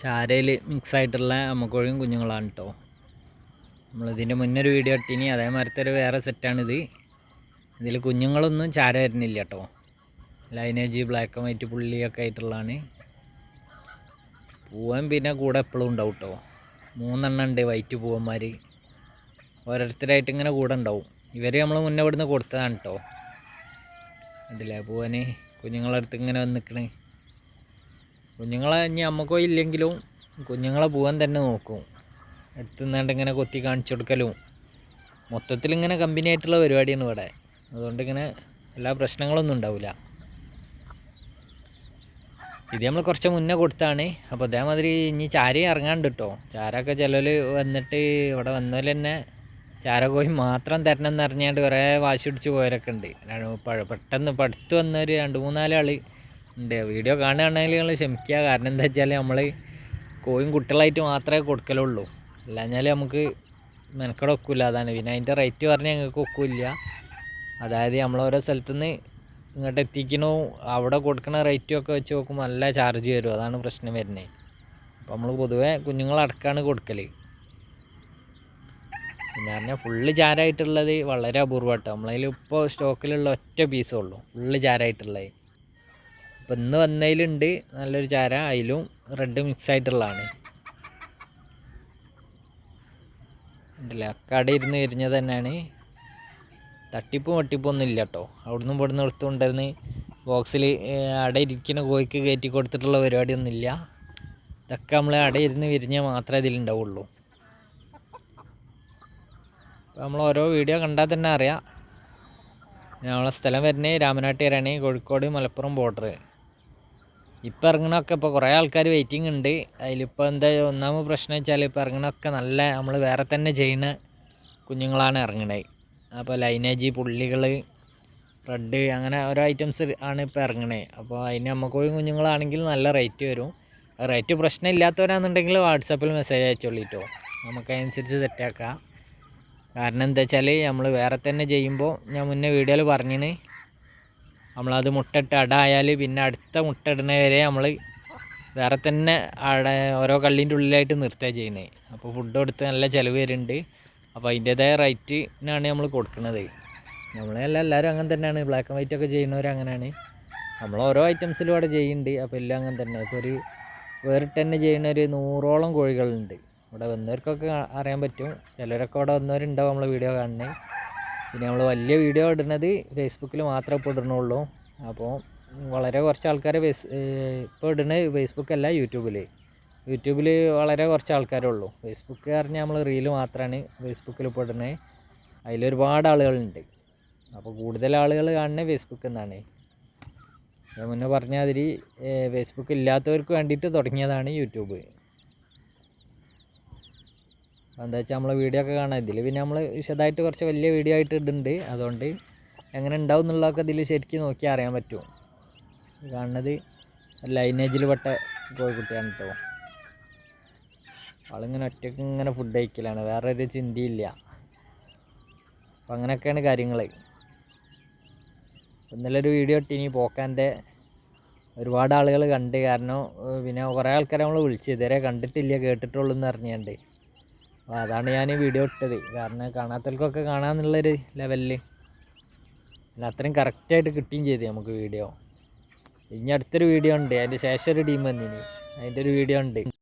ചാരയിൽ mix ആയിട്ടുള്ള അമ്മക്കോഴിയും കുഞ്ഞുങ്ങളാണ് കേട്ടോ നമ്മളിതിന്റെ മുന്നൊരു വീഡിയോ ഇട്ടിനി. അതേ ഒരു വേറെ സെറ്റാണിത്. ഇതിൽ കുഞ്ഞുങ്ങളൊന്നും ചാര വരുന്നില്ല കേട്ടോ ലൈനേജ് ബ്ലാക്ക് ആൻഡ് വൈറ്റ് പുള്ളിയൊക്കെ ആയിട്ടുള്ളതാണ്. പൂവൻ പിന്നെ കൂടെ എപ്പോഴും ഉണ്ടാവും കേട്ടോ മൂന്നെണ്ണം ഉണ്ട് വൈറ്റ് പൂവന്മാർ ഓരോരുത്തരായിട്ട് ഇങ്ങനെ കൂടെ ഉണ്ടാവും. ഇവർ നമ്മൾ മുന്നേ ഇവിടുന്ന് കൊടുത്തതാണ് കേട്ടോ കണ്ടില്ലേ പൂവന് കുഞ്ഞുങ്ങളടുത്ത് ഇങ്ങനെ വന്ന് നിൽക്കണേ കുഞ്ഞുങ്ങളെ ഇനി അമ്മക്കോ ഇല്ലെങ്കിലും കുഞ്ഞുങ്ങളെ പൂവൻ തന്നെ നോക്കും. എടുത്തുനിന്നാണ്ട് ഇങ്ങനെ കൊത്തി കാണിച്ചു കൊടുക്കലും. മൊത്തത്തിൽ ഇങ്ങനെ കമ്പനി ആയിട്ടുള്ള പരിപാടിയാണ് ഇവിടെ. അതുകൊണ്ട് ഇങ്ങനെ എല്ലാ പ്രശ്നങ്ങളൊന്നും ഉണ്ടാവില്ല ഇത് നമ്മൾ കുറച്ച് മുന്നേ കൊടുത്താണ്. അപ്പോൾ അതേമാതിരി ഇനി ചാരയും ഇറങ്ങാണ്ട് കേട്ടോ ചാരൊക്കെ ചിലർ വന്നിട്ട് ഇവിടെ വന്നതിൽ തന്നെ ചാര കോഴി മാത്രം തരണം എന്ന് അറിഞ്ഞാണ്ട് കുറേ വാശി പിടിച്ച് പോയവരൊക്കെ ഉണ്ട്. പെട്ടെന്ന് പഠിത്തു വന്നൊരു രണ്ട് മൂന്നാൽ ആൾ ഉണ്ട്. വീഡിയോ കാണുകയാണെങ്കിൽ നിങ്ങൾ ക്ഷമിക്കുക. കാരണം എന്താ വെച്ചാൽ നമ്മൾ കോയും കുട്ടികളായിട്ട് മാത്രമേ കൊടുക്കലുള്ളൂ. അല്ലാഞ്ഞാൽ നമുക്ക് മെനക്കടെ ഒക്കില്ല അതാണ്. പിന്നെ അതിന്റെ റേറ്റ് പറഞ്ഞാൽ ഞങ്ങൾക്ക് ഒക്കില്ല അതായത് നമ്മൾ ഓരോ സ്ഥലത്തുനിന്ന് ഇങ്ങോട്ട് എത്തിക്കണോ. അവിടെ കൊടുക്കണ റേറ്റും ഒക്കെ വെച്ച് നോക്കുമ്പോൾ നല്ല ചാർജ് വരും. അതാണ് പ്രശ്നം വരുന്നത്. അപ്പോൾ നമ്മൾ പൊതുവേ കുഞ്ഞുങ്ങളടക്കാണ് കൊടുക്കൽ പിന്നെ പറഞ്ഞാൽ ഫുള്ള് ചാരായിട്ടുള്ളത് വളരെ അപൂർവമായിട്ടാണ് നമ്മളതിൽ ഇപ്പോൾ സ്റ്റോക്കിലുള്ള ഒറ്റ പീസേ ഉള്ളൂ. ഫുള്ള് ചാരായിട്ടുള്ളത്. ഇപ്പം ഇന്ന് വന്നതിലുണ്ട് നല്ലൊരു ചാര. അതിലും റെഡ് മിക്സ് ആയിട്ടുള്ളതാണ്. ഉണ്ടല്ലേ അക്കാടെ ഇരുന്ന് എരിഞ്ഞത് തന്നെയാണ്. തട്ടിപ്പും വട്ടിപ്പും ഒന്നും ഇല്ല കേട്ടോ അവിടുന്ന് ഇവിടുന്ന് എടുത്തുകൊണ്ടിരുന്ന് ബോക്സിൽ അട ഇരിക്കുന്ന കോഴിക്ക് കയറ്റി കൊടുത്തിട്ടുള്ള പരിപാടിയൊന്നുമില്ല. ഇതൊക്കെ നമ്മൾ അട ഇരുന്ന് വിരിഞ്ഞാൽ മാത്രമേ ഇതിലുണ്ടാവുള്ളൂ. അപ്പോൾ നമ്മൾ ഓരോ വീഡിയോ കണ്ടാൽ തന്നെ അറിയാം. നമ്മളെ സ്ഥലം വരുന്നത് രാമനാട്ടുകാരാണ് കോഴിക്കോട് മലപ്പുറം ബോർഡർ ഇപ്പം ഇറങ്ങണമൊക്കെ ഇപ്പോൾ കുറേ ആൾക്കാർ വെയിറ്റിംഗ് ഉണ്ട്. അതിലിപ്പോൾ എന്താ ഒന്നാമത് പ്രശ്നം വെച്ചാൽ ഇപ്പോൾ ഇറങ്ങണമൊക്കെ നല്ല നമ്മൾ വേറെ തന്നെ ചെയ്യുന്ന കുഞ്ഞുങ്ങളാണ് ഇറങ്ങണത് അപ്പോൾ ലൈനേജ് പുള്ളികൾ റെഡ് അങ്ങനെ ഓരോ ഐറ്റംസ് ആണ് ഇപ്പോൾ ഇറങ്ങണത് അപ്പോൾ അതിന് നമുക്ക് കുഞ്ഞുങ്ങളാണെങ്കിൽ നല്ല റേറ്റ് വരും. റേറ്റ് പ്രശ്നം ഇല്ലാത്തവരാണെന്നുണ്ടെങ്കിൽ വാട്സാപ്പിൽ മെസ്സേജ് അയച്ചോളിട്ടോ നമുക്ക് അതനുസരിച്ച് സെറ്റാക്കാം കാരണം എന്താ വെച്ചാൽ നമ്മൾ വേറെ തന്നെ ചെയ്യുമ്പോൾ ഞാൻ മുന്നേ വീഡിയോയിൽ പറഞ്ഞിന്. നമ്മളത് മുട്ടയിട്ട് അടായാൽ പിന്നെ അടുത്ത മുട്ട ഇടുന്ന വരെ നമ്മൾ വേറെ തന്നെ അട ഓരോ കള്ളീന്റെ ഉള്ളിലായിട്ട് നിർത്തുക ചെയ്യുന്നത്. അപ്പോൾ ഫുഡ് കൊടുത്ത് നല്ല ചിലവ് വരുന്നുണ്ട്. അപ്പോൾ അതിന്റേതായ റേറ്റിനാണ് നമ്മൾ കൊടുക്കുന്നത്. നമ്മളെല്ലാം എല്ലാവരും അങ്ങനെ തന്നെയാണ്. ബ്ലാക്ക് ആൻഡ് വൈറ്റ് ഒക്കെ ചെയ്യുന്നവർ അങ്ങനെയാണ്. നമ്മൾ ഓരോ ഐറ്റംസിലും അവിടെ ചെയ്യുന്നുണ്ട്. അപ്പോൾ എല്ലാം അങ്ങനെ തന്നെ. ഇപ്പോൾ ഒരു വേറിട്ട് തന്നെ ചെയ്യുന്ന ഒരു നൂറോളം കോഴികളുണ്ട്. ഇവിടെ വന്നവർക്കൊക്കെ അറിയാൻ പറ്റും. ചിലരൊക്കെ അവിടെ വന്നവരുണ്ടാവും നമ്മളെ വീഡിയോ കാണുന്നത്. പിന്നെ നമ്മൾ വലിയ വീഡിയോ ഇടുന്നത് ഫേസ്ബുക്കിൽ മാത്രമേ ഇപ്പോൾ ഇടണുള്ളൂ. അപ്പോൾ വളരെ കുറച്ച് ആൾക്കാർ ഫേസ് ഇപ്പോൾ ഇടുന്നത് ഫേസ്ബുക്കല്ല യൂട്യൂബിൽ യൂട്യൂബിൽ വളരെ കുറച്ച് ആൾക്കാരേ ഉള്ളൂ. ഫേസ്ബുക്ക് പറഞ്ഞാൽ നമ്മൾ റീൽ മാത്രമാണ് ഫേസ്ബുക്കിൽ ഇപ്പോൾ ഇടുന്നത് അതിലൊരുപാട് ആളുകളുണ്ട്. അപ്പോൾ കൂടുതൽ ആളുകൾ കാണുന്നത് ഫേസ്ബുക്കിൽ നിന്നാണ് ഞാൻ മുന്നേ പറഞ്ഞ മാതിരി ഫേസ്ബുക്ക് ഇല്ലാത്തവർക്ക് വേണ്ടിയിട്ട് തുടങ്ങിയതാണ് യൂട്യൂബ് എന്താ വെച്ചാൽ നമ്മളെ വീഡിയോ ഒക്കെ കാണാം ഇതിൽ പിന്നെ നമ്മൾ വിശദമായിട്ട് കുറച്ച് വലിയ വീഡിയോ ആയിട്ട് ഇടുന്നുണ്ട്. അതുകൊണ്ട് എങ്ങനെ ഉണ്ടാവും എന്നുള്ളതൊക്കെ ഇതിൽ ശരിക്കും നോക്കി അറിയാൻ പറ്റും. കാണുന്നത് ലൈനേജിൽ പെട്ട കോഴിക്കുട്ടിയാണ് കേട്ടോ ആളിങ്ങനെ ഒറ്റയ്ക്ക് ഇങ്ങനെ ഫുഡ് കഴിക്കലാണ്. വേറെ ഒരു ചിന്തയില്ല. അപ്പം അങ്ങനെയൊക്കെയാണ് കാര്യങ്ങൾ ഇന്നലെ ഒരു വീഡിയോ ഇട്ടിനി. പോക്കാന്റെ ഒരുപാട് ആളുകൾ കണ്ട്. കാരണം പിന്നെ കുറേ ആൾക്കാരെ നമ്മൾ വിളിച്ച്. ഇതുവരെ കണ്ടിട്ടില്ല കേട്ടിട്ടുള്ളൂ എന്ന് അറിഞ്ഞുകൊണ്ട് അപ്പോൾ അതാണ് ഞാൻ വീഡിയോ ഇട്ടത്. കാരണം കാണാത്തവർക്കൊക്കെ കാണാമെന്നുള്ളൊരു ലെവലിൽ അല്ല അത്രയും കറക്റ്റായിട്ട് കിട്ടുകയും ചെയ്തു നമുക്ക് വീഡിയോ ഇനി അടുത്തൊരു വീഡിയോ ഉണ്ട്. അതിന്റെ ശേഷം ഒരു ടീം വന്നിനി. അതിന്റെ ഒരു വീഡിയോ ഉണ്ട്.